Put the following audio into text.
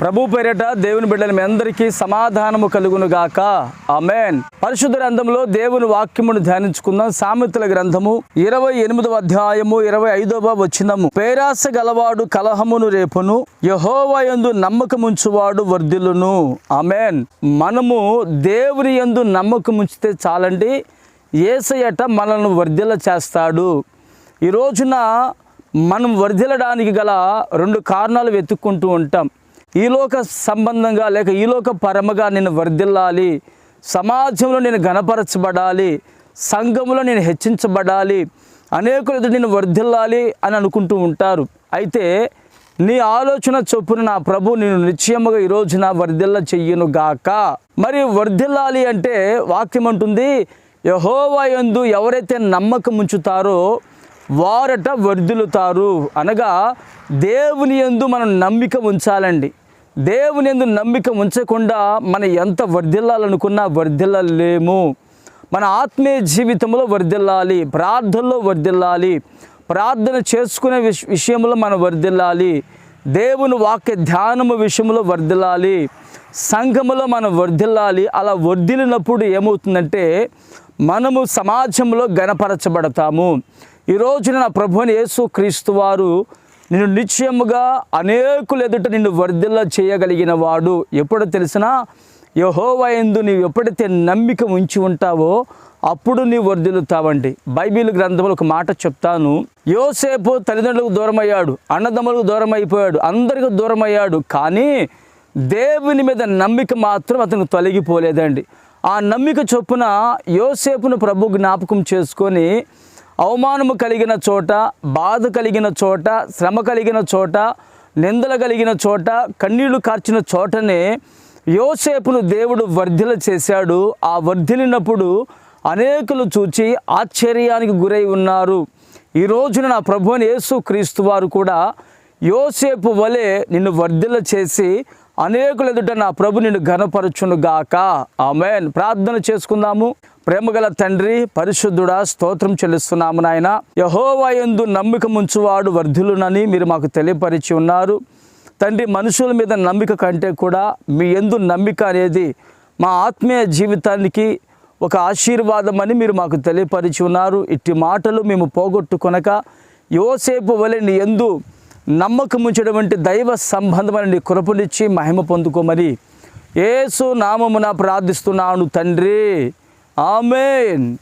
ప్రభు పేరిట దేవుని బిడ్డల మీ అందరికీ సమాధానము కలుగును గాక ఆమెన్. పరిశుద్ధ గ్రంథంలో దేవుని వాక్యమును ధ్యానించుకుందాం. సామెతల గ్రంథము ఇరవై ఎనిమిదవ అధ్యాయము ఇరవై ఐదవ వచ్చినము పేరాస గలవాడు కలహమును రేపును యహోవయందు నమ్మకముంచువాడు వర్ధిలును ఆమెన్. మనము దేవుని యందు నమ్మకముంచితే చాలండి ఏసయట మనల్ని వర్ధిల చేస్తాడు. ఈ రోజున మనం వర్ధిల్లడానికి గల రెండు కారణాలు వెతుక్కుంటూ ఉంటాం. ఈలోక సంబంధంగా లేక ఈలోక పరమగా నేను వర్ధిల్లాలి. సమాజంలో నేను గణపరచబడాలి సంఘంలో నేను హెచ్చించబడాలి. అనేకులు నేను వర్ధిల్లాలి అని అనుకుంటూ ఉంటారు. అయితే నీ ఆలోచన చొప్పున నా ప్రభు నేను నిశ్చయముగా ఈ నా వర్ధిల్ల చెయ్యను గాక. మరి వర్ధిల్లాలి అంటే వాక్యం అంటుంది యహోవా యందు ఎవరైతే నమ్మకం ఉంచుతారో వారట వర్ధిల్లుతారు. అనగా దేవుని యందు మనం నమ్మిక ఉంచాలండి. దేవుని ఎందు నమ్మిక ఉంచకుండా మనం ఎంత వర్ధిల్లాలనుకున్నా వర్ధిల్లలేము. మన ఆత్మీయ జీవితంలో వర్ధిల్లాలి ప్రార్థనలో వర్ధిల్లాలి ప్రార్థన చేసుకునే విష విషయంలో మనం వర్ధిల్లాలి దేవుని వాక్య ధ్యానము విషయంలో వర్ధిల్లాలి సంఘములో మనం వర్ధిల్లాలి అలా వర్ధిల్లినప్పుడు ఏమవుతుందంటే మనము సమాజంలో గణపరచబడతాము ఈరోజున నా ప్రభుని యేసు క్రీస్తు వారు నిన్ను నిశ్చయముగా అనేకులు ఎదుట నిన్ను వర్ధిల్ల చేయగలిగిన వాడు ఎప్పుడు తెలిసినా? యహోవయందు నీవు ఎప్పుడైతే నమ్మిక ఉంచి ఉంటావో అప్పుడు నీవు వర్ధిల్లుతావండి. బైబిల్ గ్రంథంలో ఒక మాట చెప్తాను. యోసేపు తల్లిదండ్రులకు దూరం అయ్యాడు అన్నదమ్ములకు దూరం అయిపోయాడు అందరికి దూరం అయ్యాడు కానీ దేవుని మీద నమ్మిక మాత్రం అతనికి తొలగిపోలేదండి. ఆ నమ్మిక చొప్పున యోసేపును ప్రభు జ్ఞాపకం చేసుకొని అవమానము కలిగిన చోట బాధ కలిగిన చోట శ్రమ కలిగిన చోట నిందలు కలిగిన చోట కన్నీళ్ళు కార్చిన చోటనే యోసేపును దేవుడు వర్ధిల చేశాడు. ఆ వర్ధిలినప్పుడు అనేకులు చూచి ఆశ్చర్యానికి గురై ఉన్నారు. ఈ రోజున నా ప్రభుని యేసు క్రీస్తు వారు కూడా యోసేపు వలె నిన్ను వర్ధిల చేసి అనేకుల ఎదుట నా ప్రభు నిన్ను ఘనపరచును గాక ఆమెన్. ప్రార్థన చేసుకుందాము. ప్రేమగల తండ్రి పరిశుద్ధుడా స్తోత్రం చెల్లిస్తున్నాము నాయన. యహోవాయందు నమ్మిక ముంచువాడు వర్ధులునని మీరు మాకు తెలియపరిచి ఉన్నారు. తండ్రి మనుషుల మీద నమ్మిక కంటే కూడా మీ ఎందు నమ్మిక అనేది మా ఆత్మీయ జీవితానికి ఒక ఆశీర్వాదం అని మీరు మాకు తెలియపరిచి ఉన్నారు. ఇట్టి మాటలు మేము పోగొట్టుకొనక యోసేపు వలె నీ ఎందు నమ్మకం ఉంచినటువంటి దైవ సంబంధమైన కృపనిచ్చి మహిమ పొందుకోమని ఏసు నామమున ప్రార్థిస్తున్నాను తండ్రి. ఆమెన్.